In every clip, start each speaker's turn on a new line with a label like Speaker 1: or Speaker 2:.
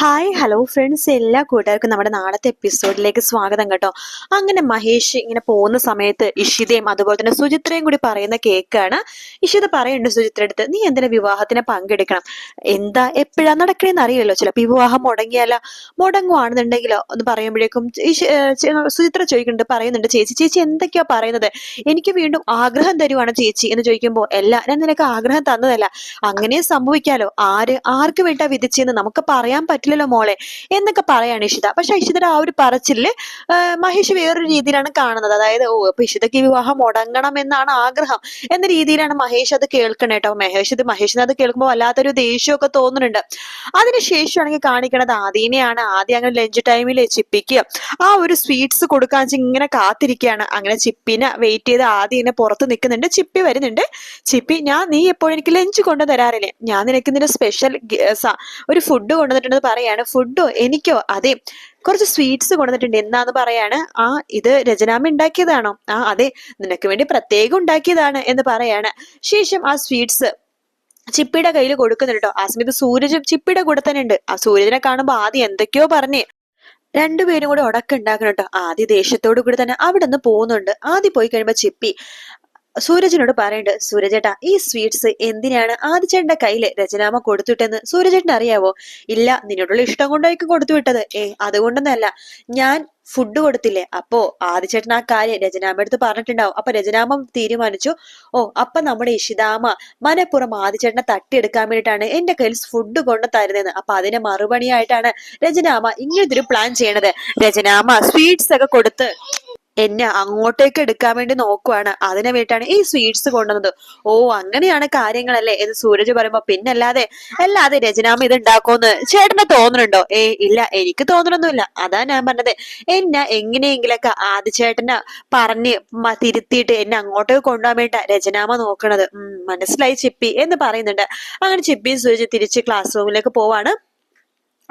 Speaker 1: Hi hello friends എല്ലാ കൂട്ടുകാർക്കും നമ്മുടെ നാളത്തെ എപ്പിസോഡിലേക്ക് സ്വാഗതം കേട്ടോ. അങ്ങനെ മഹേഷ് ഇങ്ങനെ പോകുന്ന സമയത്ത് ഇഷിതയും അതുപോലെ തന്നെ സുചിത്രയും കൂടി പറയുന്ന കേക്കാണ്. ഇഷിത പറയുന്നുണ്ട് സുചിത്ര അടുത്ത് നീ എന്തിനാ വിവാഹത്തിന് പങ്കെടുക്കണം? എന്താ എപ്പോഴാ നടക്കണേന്ന് അറിയല്ലോ ചിലപ്പോൾ വിവാഹം മുടങ്ങിയാലോ മുടങ്ങുവാണെന്നുണ്ടെങ്കിലോ? എന്ന് പറയുമ്പോഴേക്കും സുചിത്ര ചോദിക്കുന്നുണ്ട് പറയുന്നുണ്ട് ചേച്ചി ചേച്ചി എന്തൊക്കെയാ പറയുന്നത്? എനിക്ക് വീണ്ടും ആഗ്രഹം തരുവാണ് ചേച്ചി. എന്ന് ചോദിക്കുമ്പോൾ അല്ല ഞാൻ നിനക്ക് ആഗ്രഹം തന്നതല്ല. അങ്ങനെ സംഭവിക്കാലോ? ആര് ആർക്ക് വേണ്ടാ വിധിച്ചെന്ന് നമുക്ക് പറയാൻ പറ്റില്ലല്ലോ മോളെ എന്നൊക്കെ പറയാണ് ഇഷിത. പക്ഷെ ഇഷിതയുടെ ആ ഒരു പറച്ചിൽ മഹേഷ് വേറൊരു രീതിയിലാണ് കാണുന്നത്. അതായത് ഓ അപ്പൊ ഇഷിതയ്ക്ക് വിവാഹം മുടങ്ങണം എന്നാണ് ആഗ്രഹം എന്ന രീതിയിലാണ് മഹേഷ് അത് കേൾക്കണേ കേട്ടോ. മഹേഷ് ഇത് മഹേഷിന് അത് കേൾക്കുമ്പോൾ വല്ലാത്തൊരു ദേഷ്യമൊക്കെ തോന്നുന്നുണ്ട്. അതിനുശേഷമാണെങ്കിൽ കാണിക്കണത് ആദീനെയാണ്. ആദ്യം അങ്ങനെ ലഞ്ച് ടൈമിൽ ചിപ്പിക്ക് ആ ഒരു സ്വീറ്റ്സ് കൊടുക്കാൻ ഇങ്ങനെ കാത്തിരിക്കുകയാണ്. അങ്ങനെ ചിപ്പിനെ വെയിറ്റ് ചെയ്ത് ആദ്യം പുറത്ത് നിൽക്കുന്നുണ്ട്. ചിപ്പി വരുന്നുണ്ട്. ചിപ്പി ഞാൻ നീ എപ്പോഴും എനിക്ക് ലഞ്ച് കൊണ്ടു തരാറില്ലേ ഞാൻ നിനക്ക് ഇതിന്റെ സ്പെഷ്യൽ ഒരു ഫുഡ് കൊണ്ടുവന്നിട്ടുണ്ടെന്ന് പറയാണ് ഫുഡോ? എനിക്കോ? അതെ കുറച്ച് സ്വീറ്റ്സ് കൊണ്ടുവന്നിട്ടുണ്ട്. എന്താന്ന് പറയാണ്? ആ ഇത് രചനാമ്മ ഉണ്ടാക്കിയതാണോ? ആ അതെ നിനക്ക് വേണ്ടി പ്രത്യേകം ഉണ്ടാക്കിയതാണ് എന്ന് പറയാണ്. ശേഷം ആ സ്വീറ്റ്സ് ചിപ്പിയുടെ കയ്യിൽ കൊടുക്കുന്നുണ്ട് കേട്ടോ ആ സമയത്ത് സൂരജും ചിപ്പിയുടെ കൂടെ തന്നെ ഉണ്ട്. ആ സൂര്യനെ കാണുമ്പോൾ ആദ്യം എന്തൊക്കെയോ പറഞ്ഞേ രണ്ടുപേരും കൂടെ ഉടക്കം ഉണ്ടാക്കണം കേട്ടോ ആദ്യ ദേഷ്യത്തോടു കൂടി തന്നെ അവിടെ നിന്ന് പോകുന്നുണ്ട്. ആദ്യം പോയി കഴിയുമ്പോൾ ചിപ്പി സൂരജിനോട് പറയണ്ട് സൂരജേട്ടാ ഈ സ്വീറ്റ്സ് എന്തിനാണ് ആദിച്ചേട്ടന്റെ കയ്യിൽ രചനാമ കൊടുത്തുവിട്ടെന്ന് സൂരജേട്ടൻ അറിയാവോ? ഇല്ല നിന്നോടുള്ള ഇഷ്ടം കൊണ്ടായിരിക്കും കൊടുത്തു വിട്ടത്. ഏ അതുകൊണ്ടൊന്നല്ല. ഞാൻ ഫുഡ് കൊടുത്തില്ലേ? അപ്പോ ആദിച്ചേട്ടൻ ആ കാര്യം രചനാമ എടുത്ത് പറഞ്ഞിട്ടുണ്ടാവും. അപ്പൊ രചനാമ തീരുമാനിച്ചു ഓ അപ്പൊ നമ്മുടെ ഇഷിതാമ മനപ്പുറം ആദിച്ചേട്ടനെ തട്ടിയെടുക്കാൻ വേണ്ടിയിട്ടാണ് എന്റെ കയ്യിൽ ഫുഡ് കൊണ്ട് തരുന്നതെന്ന്. അപ്പൊ അതിന് മറുപടിയായിട്ടാണ് രചനാമ ഇങ്ങനത്തെ ഒരു പ്ലാൻ ചെയ്യണത്. രചനാമ സ്വീറ്റ്സ് ഒക്കെ കൊടുത്ത് എന്നെ അങ്ങോട്ടേക്ക് എടുക്കാൻ വേണ്ടി നോക്കുവാണ്. അതിനെ വേണ്ടിയിട്ടാണ് ഈ സ്വീറ്റ്സ് കൊണ്ടുവന്നത്. ഓ അങ്ങനെയാണ് കാര്യങ്ങളല്ലേ? എന്ന് സൂരജ് പറയുമ്പോ പിന്നല്ലാതെ അല്ലാതെ രചനാമ ഇത് ഉണ്ടാക്കുമെന്ന് ചേട്ടന് തോന്നുന്നുണ്ടോ ഏ ഇല്ല എനിക്ക് തോന്നണൊന്നുമില്ല. അതാ ഞാൻ പറഞ്ഞത്. എന്നെ എങ്ങനെയെങ്കിലൊക്കെ ആദിച്ചേട്ടനെ പറഞ്ഞ് തിരുത്തിയിട്ട് എന്നെ അങ്ങോട്ടേക്ക് കൊണ്ടുപോകാൻ വേണ്ട രചനാമ നോക്കണത്. മനസ്സിലായി ചിപ്പി എന്ന് പറയുന്നുണ്ട്. അങ്ങനെ ചിപ്പിയും സൂരജ് തിരിച്ച് ക്ലാസ് റൂമിലേക്ക് പോവാണ്.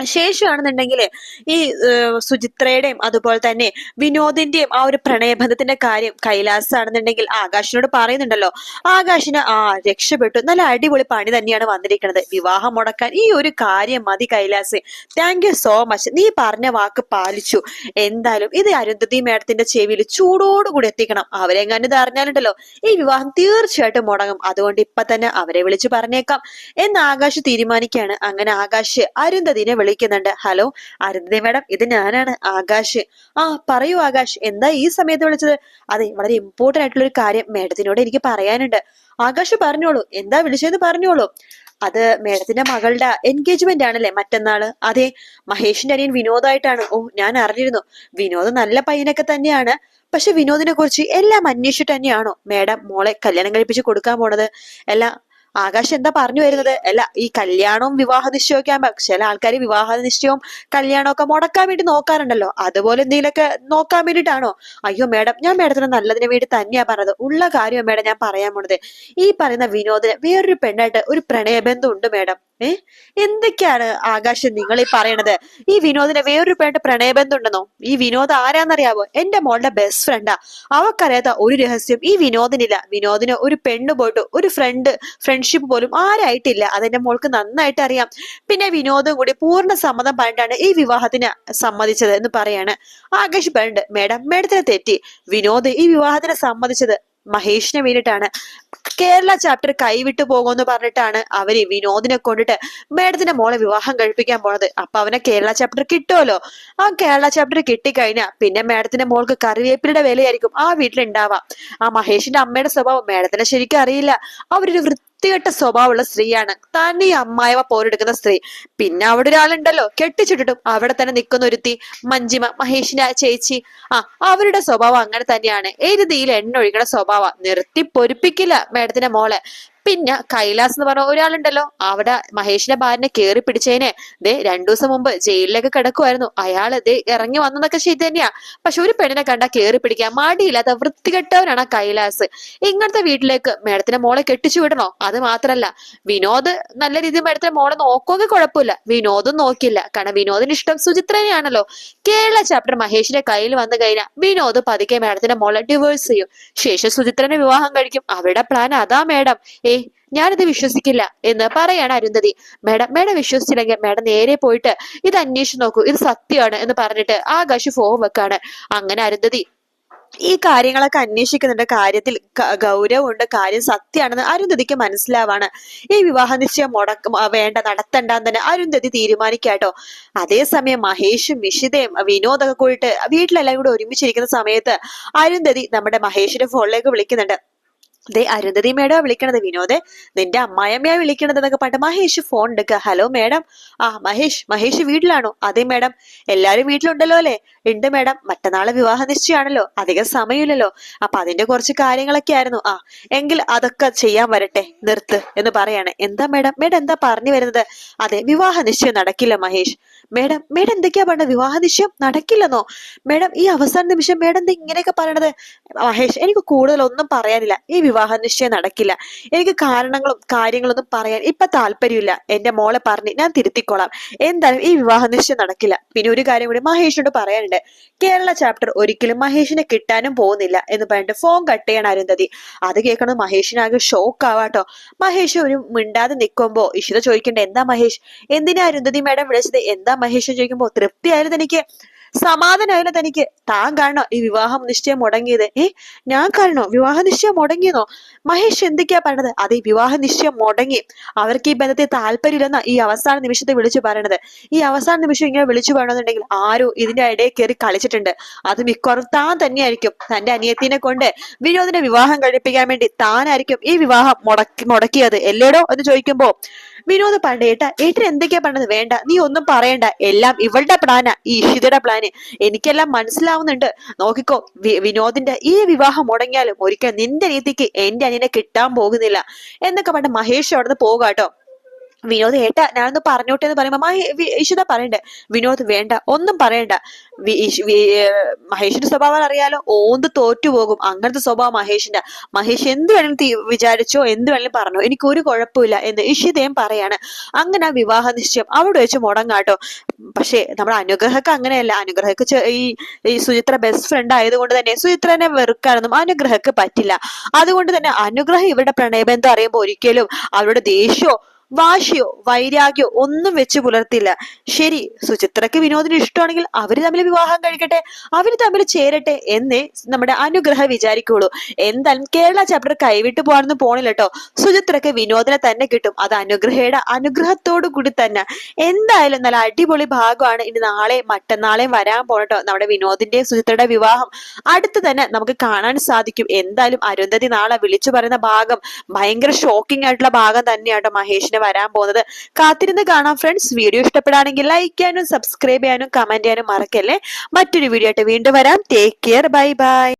Speaker 1: ശേഷമാണെന്നുണ്ടെങ്കിൽ ഈ സുചിത്രയുടെയും അതുപോലെ തന്നെ വിനോദിന്റെയും ആ ഒരു പ്രണയബന്ധത്തിന്റെ കാര്യം കൈലാസ് ആണെന്നുണ്ടെങ്കിൽ ആകാശിനോട് പറയുന്നുണ്ടല്ലോ. ആകാശിന് ആ രക്ഷപ്പെട്ടു. നല്ല അടിപൊളി പണി തന്നെയാണ് വന്നിരിക്കുന്നത് വിവാഹം മുടക്കാൻ ഈ ഒരു കാര്യം മതി Kailas. Thank you so much നീ പറഞ്ഞ വാക്ക് പാലിച്ചു. എന്തായാലും ഇത് അരുന്ധതി മേഡത്തിന്റെ ചെവിയിൽ ചൂടോടുകൂടി എത്തിക്കണം. അവരെങ്ങാനും ഇത് അറിഞ്ഞാലുണ്ടല്ലോ. ഈ വിവാഹം തീർച്ചയായിട്ടും മുടങ്ങും. അതുകൊണ്ട് ഇപ്പൊ തന്നെ അവരെ വിളിച്ചു പറഞ്ഞേക്കാം. എന്ന് ആകാശ് തീരുമാനിക്കുകയാണ്. അങ്ങനെ ആകാശ് അരുന്ധതിനെ വിളിക്കുന്നുണ്ട്. ഹലോ അരുന്ധതി മേഡം ഇത് ഞാനാണ് ആകാശ്. ആ പറയൂ ആകാശ് എന്താ ഈ സമയത്ത് വിളിച്ചത്? അതെ വളരെ ഇമ്പോർട്ടന്റ് ആയിട്ടുള്ള ഒരു കാര്യം മേഡത്തിനോട് എനിക്ക് പറയാനുണ്ട്. ആകാശ് പറഞ്ഞോളൂ എന്താ വിളിച്ചതെന്ന് പറഞ്ഞോളൂ. അത് മേഡത്തിന്റെ മകളുടെ എൻഗേജ്മെന്റ് ആണല്ലേ മറ്റന്നാൾ അതെ മഹേഷിന്റെ അനിയൻ വിനോദായിട്ടാണ്. ഓ ഞാൻ അറിഞ്ഞിരുന്നു. വിനോദ് നല്ല പയ്യനൊക്കെ തന്നെയാണ്. പക്ഷെ വിനോദിനെ കുറിച്ച് എല്ലാം അന്വേഷിച്ചിട്ട് തന്നെയാണോ മേഡം മോളെ കല്യാണം കഴിപ്പിച്ച് കൊടുക്കാൻ പോണത്? അല്ല ആകാശ് എന്താ പറഞ്ഞു വരുന്നത്? അല്ല ഈ കല്യാണവും വിവാഹ നിശ്ചയമൊക്കെ ആകുമ്പോ ചില ആൾക്കാർ വിവാഹ നിശ്ചയവും കല്യാണവും ഒക്കെ മുടക്കാൻ വേണ്ടി നോക്കാറുണ്ടല്ലോ. അതുപോലെ എന്തെങ്കിലുമൊക്കെ നോക്കാൻ വേണ്ടിയിട്ടാണോ? അയ്യോ മേഡം ഞാൻ മേഡത്തിന് നല്ലതിന് വേണ്ടി തന്നെയാ പറഞ്ഞത്. ഉള്ള കാര്യം മേഡം ഞാൻ പറയാൻ പോണത്. ഈ പറയുന്ന വിനോദിന് വേറൊരു പെണ്ണായിട്ട് ഒരു പ്രണയബന്ധം ഉണ്ട് മേഡം. ഏ? എന്തൊക്കെയാണ് ആകാശം നിങ്ങൾ ഈ പറയണത്? ഈ വിനോദിനെ വേറൊരു പെണ്ണായിട്ട് പ്രണയബന്ധം ഉണ്ടെന്നോ ഈ വിനോദ് ആരാന്നറിയാവോ? എന്റെ മോളുടെ ബെസ്റ്റ് ഫ്രണ്ടാ അവക്കറിയാത്ത ഒരു രഹസ്യം ഈ വിനോദിനില്ല. വിനോദിന് ഒരു പെണ്ണ് പോയിട്ട് ഒരു ഫ്രണ്ട് ഫ്രണ്ട്ഷിപ്പ് പോലും ആരായിട്ടില്ല. അതെന്റെ മോൾക്ക് നന്നായിട്ട് അറിയാം. പിന്നെ വിനോദം കൂടി പൂർണ സമ്മതം പറഞ്ഞിട്ടാണ് ഈ വിവാഹത്തിന് സമ്മതിച്ചത് എന്ന് പറയാണ് ആകാശ് പറഞ്ഞിട്ട് മേഡം മേഡത്തിന് തെറ്റി. വിനോദ് ഈ വിവാഹത്തിന് സമ്മതിച്ചത് മഹേഷിനെ വേണ്ടിയിട്ടാണ്. കേരള ചാപ്റ്റർ കൈവിട്ട് പോകുമെന്ന് പറഞ്ഞിട്ടാണ് അവർ വിനോദിനെ കൊണ്ടിട്ട് മേഡത്തിന്റെ മോളെ വിവാഹം കഴിപ്പിക്കാൻ പോണത്. അപ്പൊ അവനെ കേരള ചാപ്റ്റർ കിട്ടുമല്ലോ ആ കേരള ചാപ്റ്റർ കിട്ടിക്കഴിഞ്ഞാ പിന്നെ മേഡത്തിന്റെ മോൾക്ക് കറിവേപ്പിലയുടെ വിലയായിരിക്കും ആ വീട്ടിലുണ്ടാവാം ആ മഹേഷിന്റെ അമ്മയുടെ സ്വഭാവം മേഡത്തിന് ശരിക്കും അറിയില്ല. അവരൊരു വൃത്തികെട്ട സ്വഭാവമുള്ള സ്ത്രീയാണ്. ഈ അമ്മായവ പോരെടുക്കുന്ന സ്ത്രീ. പിന്നെ അവിടെ ഒരാളുണ്ടല്ലോ കെട്ടിച്ചിട്ടിട്ടും അവിടെ തന്നെ നിൽക്കുന്ന ഒരുത്തി മഞ്ജിമ മഹേഷിന്റെ ചേച്ചി. ആ അവരുടെ സ്വഭാവം അങ്ങനെ തന്നെയാണ്. എരുതിയിൽ തീയിൽ എണ്ണ ഒഴിക്കണ സ്വഭാവം. നിർത്തി പൊരിപ്പിക്കില്ല മേഡത്തിന്റെ മോളെ. പിന്നെ കൈലാസ് എന്ന് പറഞ്ഞ ഒരാളുണ്ടല്ലോ. അവിടെ മഹേഷിന്റെ ഭാര്യനെ കേറി പിടിച്ചതിനെ ദേ രണ്ടു ദിവസം മുമ്പ് ജയിലിലേക്ക് കിടക്കുമായിരുന്നു അയാൾ ദേ ഇറങ്ങി വന്നതൊക്കെ ശരി തന്നെയാ. പക്ഷെ ഒരു പെണ്ണിനെ കണ്ട കേറി പിടിക്കാൻ മടിയില്ലാത്ത വൃത്തികെട്ടവനാണ് കൈലാസ്. ഇങ്ങനത്തെ വീട്ടിലേക്ക് മേഡത്തിന്റെ മോളെ കെട്ടിച്ചു വിടണോ? അത് മാത്രല്ല. വിനോദ് നല്ല രീതിയിൽ മേഡത്തിന്റെ മോളെ നോക്കുമെങ്കിൽ കുഴപ്പമില്ല. വിനോദും നോക്കില്ല കാരണം വിനോദിന് ഇഷ്ടം സുചിത്രനെയാണല്ലോ. കേരള ചാപ്റ്റർ മഹേഷിന്റെ കയ്യിൽ വന്നു കഴിഞ്ഞാൽ വിനോദ് പതുക്കെ മേഡത്തിന്റെ മോളെ ഡിവോഴ്സ് ചെയ്യും. ശേഷം സുചിത്രനെ വിവാഹം കഴിക്കും. അവരുടെ പ്ലാൻ അതാ മേഡം. ഏ ഞാനിത് വിശ്വസിക്കില്ല എന്ന് പറയാണ് അരുന്ധതി. മേഡം മേഡം വിശ്വസിച്ചില്ലെങ്കിൽ മേഡം നേരെ പോയിട്ട് ഇത് അന്വേഷിച്ച് നോക്കൂ. ഇത് സത്യമാണ് എന്ന് പറഞ്ഞിട്ട് ആകാശ് ഫോൺ വെക്കാണ്. അങ്ങനെ അരുന്ധതി ഈ കാര്യങ്ങളൊക്കെ അന്വേഷിക്കുന്നുണ്ട്. കാര്യത്തിൽ ഗൗരവമുണ്ട്. കാര്യം സത്യമാണെന്ന് അരുന്ധതിക്ക് മനസ്സിലാവാണ്. ഈ വിവാഹ നിശ്ചയം മുടക്ക വേണ്ട നടത്തണ്ടെന്ന് തന്നെ അരുന്ധതി തീരുമാനിക്കാട്ടോ അതേസമയം മഹേഷും വിഷിതയും വിനോദൊക്കെ കൂടിയിട്ട് വീട്ടിലെല്ലാം കൂടെ ഒരുമിച്ചിരിക്കുന്ന സമയത്ത് അരുന്ധതി നമ്മുടെ മഹേഷിന്റെ ഫോണിലേക്ക് വിളിക്കുന്നുണ്ട്. ദേ അരുന്ധതി മേഡം വിളിക്കണത് വിനോദ്. നിന്റെ അമ്മായമ്മയാ വിളിക്കണത് എന്നൊക്കെ പറഞ്ഞിട്ട് മഹേഷ് ഫോൺ എടുക്കുക ഹലോ മേഡം ആ മഹേഷ് മഹേഷ് വീട്ടിലാണോ? അതെ മേഡം എല്ലാരും വീട്ടിലുണ്ടല്ലോ അല്ലേ? ഉണ്ട് മേഡം. മറ്റന്നാളെ വിവാഹ നിശ്ചയമാണല്ലോ. അധികം സമയമില്ലല്ലോ. അപ്പൊ അതിന്റെ കുറച്ച് കാര്യങ്ങളൊക്കെ ആയിരുന്നു. ആ എങ്കിൽ അതൊക്കെ ചെയ്യാൻ വരട്ടെ. നിർത്ത് എന്ന് പറയാണ്. എന്താ മേഡം? മേഡം എന്താ പറഞ്ഞു വരുന്നത്? അതെ വിവാഹ നിശ്ചയം നടക്കില്ല മഹേഷ്. മേഡം മേഡം എന്തൊക്കെയാ പറഞ്ഞത്? വിവാഹ നിശ്ചയം നടക്കില്ലെന്നോ? മേഡം ഈ അവസാന നിമിഷം മേഡം എന്താ ഇങ്ങനെയൊക്കെ പറയണത്? മഹേഷ് എനിക്ക് കൂടുതൽ ഒന്നും പറയാനില്ല. ഈ വിവാഹ നിശ്ചയം നടക്കില്ല. എനിക്ക് കാരണങ്ങളും കാര്യങ്ങളൊന്നും പറയാൻ ഇപ്പൊ താല്പര്യമില്ല. എന്റെ മോളെ പറഞ്ഞ് ഞാൻ തിരുത്തിക്കോളാം. എന്തായാലും ഈ വിവാഹ നിശ്ചയം നടക്കില്ല. പിന്നെ ഒരു കാര്യം കൂടി മഹേഷിനോട് പറയാനുണ്ട്. കേരള ചാപ്റ്റർ ഒരിക്കലും മഹേഷിനെ കിട്ടാനും പോകുന്നില്ല എന്ന് പറഞ്ഞിട്ട് ഫോൺ കട്ട് ചെയ്യണം അരുന്ധതി. അത് കേൾക്കണത് മഹേഷിനാകെ ഷോക്ക് ആവാട്ടോ. മഹേഷ് ഒരു മിണ്ടാതെ നിൽക്കുമ്പോ ഇഷിത ചോദിക്കണ്ടേ എന്താ മഹേഷ്? എന്തിനാ അരുന്ധതി മാഡം വിളിച്ചത്? എന്താ മഹേഷ് ചോദിക്കുമ്പോ ആയിരുന്നു തനിക്ക് സമാധാനമായാലും തനിക്ക് താൻ കാണണോ ഈ വിവാഹം നിശ്ചയം മുടങ്ങിയത്. ഏ ഞാൻ കാണണോ വിവാഹ നിശ്ചയം മുടങ്ങിയെന്നോ? മഹേഷ് എന്തൊക്കെയാ പറഞ്ഞത് അതെ വിവാഹ നിശ്ചയം മുടങ്ങി. അവർക്ക് ഈ ബന്ധത്തെ താല്പര്യമില്ലെന്നാ ഈ അവസാന നിമിഷത്തെ വിളിച്ചു പറയണത്. ഈ അവസാന നിമിഷം ഇങ്ങനെ വിളിച്ചു പറയണമെന്നുണ്ടെങ്കിൽ ആരോ ഇതിന്റെ ഇടയിൽ കയറി കളിച്ചിട്ടുണ്ട്. അത് മിക്കവാറും താൻ തന്നെയായിരിക്കും. തന്റെ അനിയത്തിനെ കൊണ്ട് വിനോദിനെ വിവാഹം കഴിപ്പിക്കാൻ വേണ്ടി താനായിരിക്കും ഈ വിവാഹം മുടക്കി മുടക്കിയത്. എല്ലേടോ എന്ന് ചോദിക്കുമ്പോ വിനോദ് ഏട്ടാ ഏട്ടൻ എന്തൊക്കെയാ പറഞ്ഞത് വേണ്ട നീ ഒന്നും പറയണ്ട. എല്ലാം ഇവളുടെ പ്ലാനാ. ഈ ഇഷിതയുടെ പ്ലാന് എനിക്കെല്ലാം മനസ്സിലാവുന്നുണ്ട്. നോക്കിക്കോ വിനോദിന്റെ ഈ വിവാഹം മുടങ്ങിയാലും ഒരിക്കൽ നിന്റെ രീതിക്ക് എന്റെ അനിയനെ കിട്ടാൻ പോകുന്നില്ല. എന്നൊക്കെ പറഞ്ഞ മഹേഷ് അവിടുന്ന് പോകാട്ടോ വിനോദ് ഏട്ട ഞാനൊന്ന് പറഞ്ഞോട്ടെ എന്ന് പറയുമ്പോ ഇഷിത പറയണ്ടേ? വിനോദ് വേണ്ട ഒന്നും പറയണ്ട. മഹേഷിന്റെ സ്വഭാവം അറിയാലോ? ഓന്ത് തോറ്റുപോകും അങ്ങനത്തെ സ്വഭാവം മഹേഷിന്റെ. മഹേഷ് എന്ത് വേണമെങ്കിലും വിചാരിച്ചോ എന്ത് വേണമെങ്കിലും പറഞ്ഞോ. എനിക്ക് ഒരു കുഴപ്പമില്ല എന്ന് ഇഷിതയും പറയാണ്. അങ്ങനെ ആ വിവാഹ നിശ്ചയം അവിടെ വെച്ച് മുടങ്ങാട്ടോ. പക്ഷേ നമ്മുടെ അനുഗ്രഹക്ക് അങ്ങനെയല്ല. അനുഗ്രഹക്ക് ഈ ഈ സുചിത്ര ബെസ്റ്റ് ഫ്രണ്ട് ആയതുകൊണ്ട് തന്നെ സുചിത്രനെ വെറുക്കാനൊന്നും അനുഗ്രഹക്ക് പറ്റില്ല. അതുകൊണ്ട് തന്നെ അനുഗ്രഹം ഇവരുടെ പ്രണയബന്ധം അറിയുമ്പോൾ ഒരിക്കലും അവരുടെ ദേഷ്യമോ വാശിയോ വൈരാഗ്യോ ഒന്നും വെച്ച് പുലർത്തില്ല ശരി സുചിത്രക്ക് വിനോദിന് ഇഷ്ടമാണെങ്കിൽ അവർ തമ്മിൽ വിവാഹം കഴിക്കട്ടെ അവർ തമ്മിൽ ചേരട്ടെ എന്നേ നമ്മുടെ അനുഗ്രഹം വിചാരിക്കുള്ളൂ. എന്തായാലും കേരള ചാപ്റ്റർ കൈവിട്ട് പോകാനൊന്നും പോണില്ല കേട്ടോ സുചിത്രക്ക് വിനോദിനെ തന്നെ കിട്ടും. അത് അനുഗ്രഹയുടെ അനുഗ്രഹത്തോടു കൂടി തന്നെ. എന്തായാലും നല്ല അടിപൊളി ഭാഗമാണ് ഇനി നാളെ മറ്റന്നാളെയും വരാൻ പോണട്ടോ നമ്മുടെ വിനോദിന്റെ സുചിത്രയുടെ വിവാഹം. അടുത്ത് തന്നെ നമുക്ക് കാണാൻ സാധിക്കും. എന്തായാലും അരുന്ധതി നാളെ വിളിച്ചു പറയുന്ന ഭാഗം ഭയങ്കര ഷോക്കിംഗ് ആയിട്ടുള്ള ഭാഗം തന്നെയാട്ടോ മഹേഷിന് വരാൻ പോകുന്നത്. കാത്തിരുന്ന് കാണാം ഫ്രണ്ട്സ് വീഡിയോ ഇഷ്ടപ്പെടുകയാണെങ്കിൽ ലൈക്ക് ചെയ്യാനും സബ്സ്ക്രൈബ് ചെയ്യാനും കമന്റ് ചെയ്യാനും മറക്കല്ലേ? മറ്റൊരു വീഡിയോ ആയിട്ട് വീണ്ടും വരാം. Take care bye bye